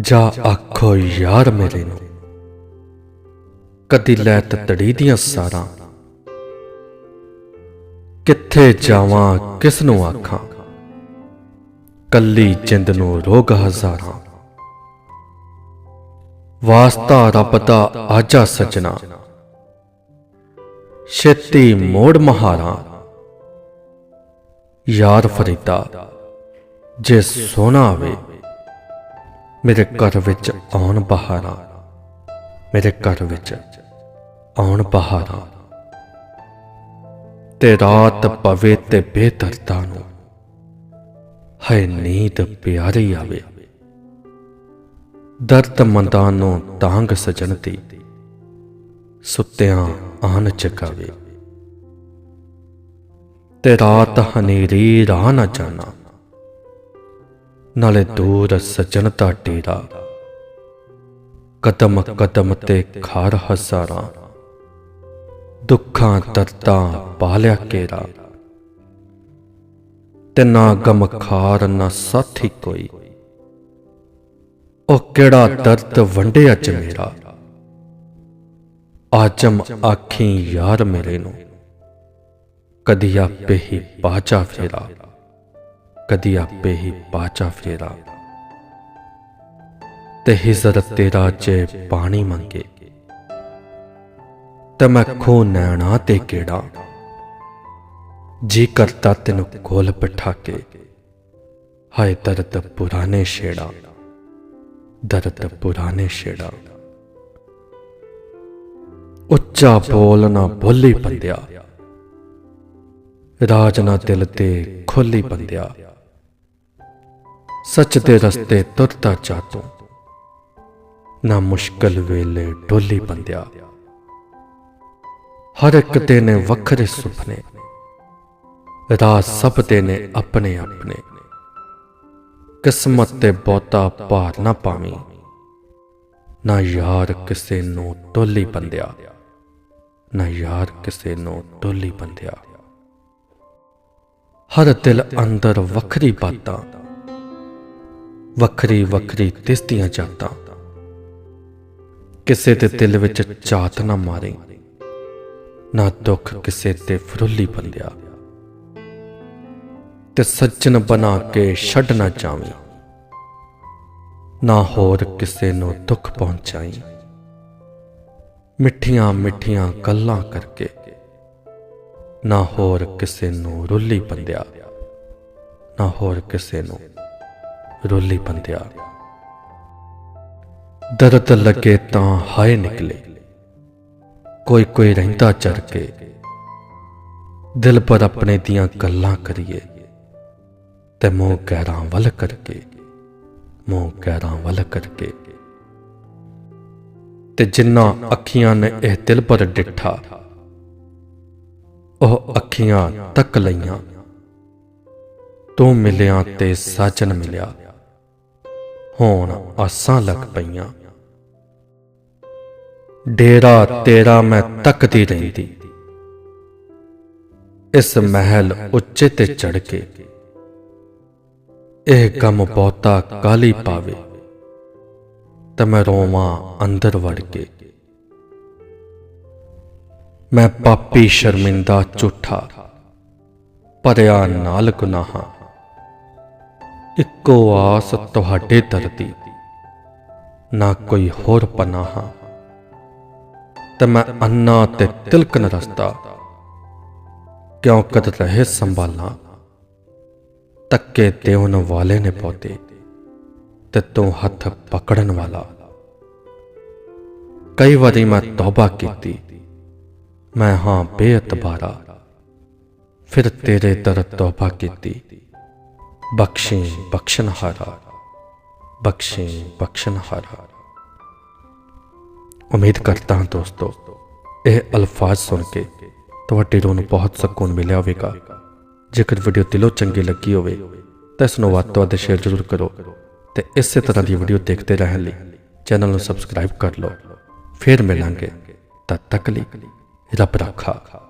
ਜਾ ਆਖੋ, ਯਾਰ ਮੇਰੇ ਨੂੰ, ਕਦੀ ਲੈ ਤੜੀ ਦੀਆਂ ਸਾਰਾਂ। ਕਿੱਥੇ ਜਾਵਾਂ, ਕਿਸ ਨੂੰ ਆਖਾਂ? ਕੱਲੀ ਜਿੰਦ ਨੂੰ ਰੋਗ ਹਜ਼ਾਰਾਂ। ਵਾਸਤਾ ਰੱਬ ਦਾ ਆਜਾ ਸਜਣਾ। ਛੇਤੀ ਮੋੜ ਮਹਾਰਾ। ਯਾਰ ਫਰੀਦਾ, ਜੇ ਸੋਨਾ ਵੇ ਮੇਰੇ ਘਰ ਵਿੱਚ ਆਉਣ ਬਹਾਰਾਂ ਮੇਰੇ ਘਰ ਵਿੱਚ ਆਉਣ ਬਹਾਰਾਂ ਤੇ ਰਾਤ ਪਵੇ ਤੇ ਬੇਦਰਦਾ ਨੂੰ। ਹੈ ਨੀਂਦ ਪਿਆਰੀ ਆਵੇ। ਦਰਦ ਮੰਦਾਂ ਨੂੰ ਤਾਂਗ ਸਜਣ ਦੀ। ਸੁੱਤਿਆਂ ਆਨ ਚਕਾਵੇ। ਤੇ ਰਾਤ ਹਨੇਰੀ ਰਾਹ ਨਾ ਜਾਣਾ। ਨਾਲੇ ਦੂਰ ਸੱਜਣ ਦਾ। ਡੇਰਾ ਕਦਮ ਕਦਮ ਤੇ ਖਾਰ ਹਜ਼ਾਰਾਂ। ਦੁੱਖਾਂ ਦਰਦਾਂ ਪਾਲਿਆ ਕੇਰਾ ਤੇ ਨਾ ਗਮ ਖਾਰ, ਨਾ ਸਾਥੀ ਕੋਈ। ਉਹ ਕਿਹੜਾ ਦਰਦ ਵੰਡੇ ਅੱਜ ਮੇਰਾ। ਆਜਮ ਆਖੀ, ਯਾਰ ਮੇਰੇ ਨੂੰ। ਕਦੀ ਆਪੇ ਹੀ ਬਾਚਾ ਫੇਰਾ। ਕਦੀ ਆਪੇ ਹੀ ਪਾਚਾ ਫੇਰਾ। ਤੇ ਹਿਜ਼ਰਤ ਤੇਰਾ ਜੇ ਪਾਣੀ ਮੰਗੇ, ਤੇ ਮੈਂ ਖੋ ਨੈਣਾ ਤੇ ਕਿਹੜਾ ਜੀ ਕਰਤਾ ਤੈਨੂੰ ਕੋਲ ਬਿਠਾ ਕੇ ਹਾਏ ਦਰਦ ਪੁਰਾਣੇ ਛੇੜਾ, ਦਰਦ ਪੁਰਾਣੇ ਛੇੜਾ। ਉੱਚਾ ਬੋਲ ਨਾ ਬੋਲੀ ਬੰਦਿਆ, ਰਾਜ ਨਾ ਦਿਲ ਤੇ ਖੋਲੀ ਬੰਦਿਆ। ਸੱਚ ਦੇ ਰਸਤੇ ਤੁਰਦਾ ਜਾ ਤੂੰ ਨਾ ਮੁਸ਼ਕਲ ਵੇਲੇ ਡੋਲੀ ਬੰਦਿਆ। ਹਰ ਇੱਕ ਦੇ ਨੇ ਵੱਖਰੇ ਸੁਪਨੇ। ਰਾਹ ਸਭ ਦੇ ਨੇ ਆਪਣੇ ਆਪਣੇ। ਕਿਸਮਤ ਤੇ ਬਹੁਤਾ ਭਾਰ ਨਾ ਪਾਵੀਂ। ਨਾ ਯਾਰ ਕਿਸੇ ਨੂੰ ਟੋਲੀ ਬੰਦਿਆ। ਨਾ ਯਾਰ ਕਿਸੇ ਨੂੰ ਟੋਲੀ ਬੰਦਿਆ। ਹਰ ਦਿਲ ਅੰਦਰ ਵੱਖਰੀ ਬਾਤਾਂ। ਵੱਖਰੀ ਵੱਖਰੀ ਦਿਸਦੀਆਂ ਜਾਤਾਂ। ਕਿਸੇ ਦੇ ਦਿਲ ਵਿੱਚ ਝਾਤ ਨਾ ਮਾਰੇ, ਨਾ ਦੁੱਖ ਕਿਸੇ ਤੇ ਫਰੁੱਲੀ ਬੰਦਿਆ। ਤੇ ਸੱਜਣ ਬਣਾ ਕੇ ਛੱਡ ਨਾ ਜਾਵੀਂ, ਨਾ ਹੋਰ ਕਿਸੇ ਨੂੰ ਦੁੱਖ ਪਹੁੰਚਾਈ। ਮਿੱਠੀਆਂ ਮਿੱਠੀਆਂ ਗੱਲਾਂ ਕਰਕੇ, ਨਾ ਹੋਰ ਕਿਸੇ ਨੂੰ ਰੁੱਲੀ ਬੰਦਿਆ, ਨਾ ਹੋਰ ਕਿਸੇ ਨੂੰ ਰੁੱਲੀ ਬੰਦਿਆ। ਦਰਦ ਲੱਗੇ ਤਾਂ ਹਾਏ ਨਿਕਲੇ। ਕੋਈ ਕੋਈ ਰਹਿੰਦਾ ਚੜ ਕੇ ਦਿਲ ਪਰ ਆਪਣੇ ਦੀਆਂ ਗੱਲਾਂ ਕਰੀਏ। ਤੇ ਮੂੰਹ ਕਹਿਰਾਂ ਵੱਲ ਕਰਕੇ। ਮੂੰਹ ਕਹਿਰਾਂ ਵੱਲ ਕਰਕੇ। ਤੇ ਜਿੰਨਾ ਅੱਖੀਆਂ ਨੇ ਇਹ ਦਿਲ ਪਰ ਡਿੱਠਾ, ਉਹ ਅੱਖੀਆਂ ਤੱਕ ਲਈਆਂ। ਤੂੰ ਮਿਲਿਆ ਤੇ ਸਾਜਨ ਮਿਲਿਆ। ਹੋਣ ਆਸਾਂ ਲੱਗ ਪਈਆਂ। ਡੇਰਾ ਤੇਰਾ ਮੈਂ ਤੱਕਦੀ ਰਹਿੰਦੀ। ਇਸ ਮਹਿਲ ਉੱਚੇ ਤੇ ਚੜ ਕੇ। ਇਹ ਗਮ ਬਹੁਤਾ ਕਾਲੀ ਪਾਵੇ। ਤੇ ਮੈਂ ਰੋਵਾਂ ਅੰਦਰ ਵੜ ਕੇ। ਮੈਂ ਪਾਪੀ ਸ਼ਰਮਿੰਦਾ ਝੂਠਾ। ਭਰਿਆ ਨਾਲ ਗੁਨਾਹਾਂ। ਇੱਕੋ ਆਸ ਤੁਹਾਡੇ ਦਰ ਦੀ ਨਾ ਕੋਈ ਹੋਰ ਪਨਾਹਾਂ। ਤੇ ਮੈਂ ਅੰਨਾ ਤੇ ਤਿਲਕਨ ਰਸਤਾ। ਕਿਉਂ ਕਦ ਰਹੇ ਸੰਭਾਲਾਂ? ਤੱਕੇ ਦੇਵਨ ਵਾਲੇ ਨੇ ਪੌਦੇ। ਤੇ ਤੂੰ ਹੱਥ ਪਕੜਨ ਵਾਲਾ। ਕਈ ਵਾਰੀ ਮੈਂ ਤੌਬਾ ਕੀਤੀ। ਮੈਂ ਹਾਂ ਬੇਅਤਬਾਰਾ ਫਿਰ ਤੇਰੇ ਦਰ ਤੌਬਾ ਕੀਤੀ। ਬਖਸ਼ੇ ਬਖਸ਼ਨਹਾਰਾ ਬਖਸ਼ੇ ਬਖਸ਼ਨਹਾਰਾ। ਉਮੀਦ ਕਰਦਾ ਹਾਂ ਦੋਸਤੋ, ਇਹ ਅਲਫਾਜ਼ ਸੁਣ ਕੇ ਤੁਹਾਡੇ ਰੋਹ ਨੂੰ ਬਹੁਤ ਸਕੂਨ ਮਿਲਿਆ ਹੋਵੇਗਾ। ਜੇਕਰ ਵੀਡੀਓ ਦਿਲੋਂ ਚੰਗੀ ਲੱਗੀ ਹੋਵੇ, ਤਾਂ ਇਸ ਨੂੰ ਵੱਧ ਤੋਂ ਵੱਧ ਸ਼ੇਅਰ ਜ਼ਰੂਰ ਕਰੋ ਤੇ ਇਸੇ ਤਰ੍ਹਾਂ ਦੀ ਵੀਡੀਓ ਦੇਖਦੇ ਰਹਿਣ ਲਈ ਚੈਨਲ ਨੂੰ ਸਬਸਕ੍ਰਾਈਬ ਕਰ ਲਓ। ਫਿਰ ਮਿਲਾਂਗੇ। ਤਦ ਤੱਕ ਲਈ ਰੱਬ ਰਾਖਾ।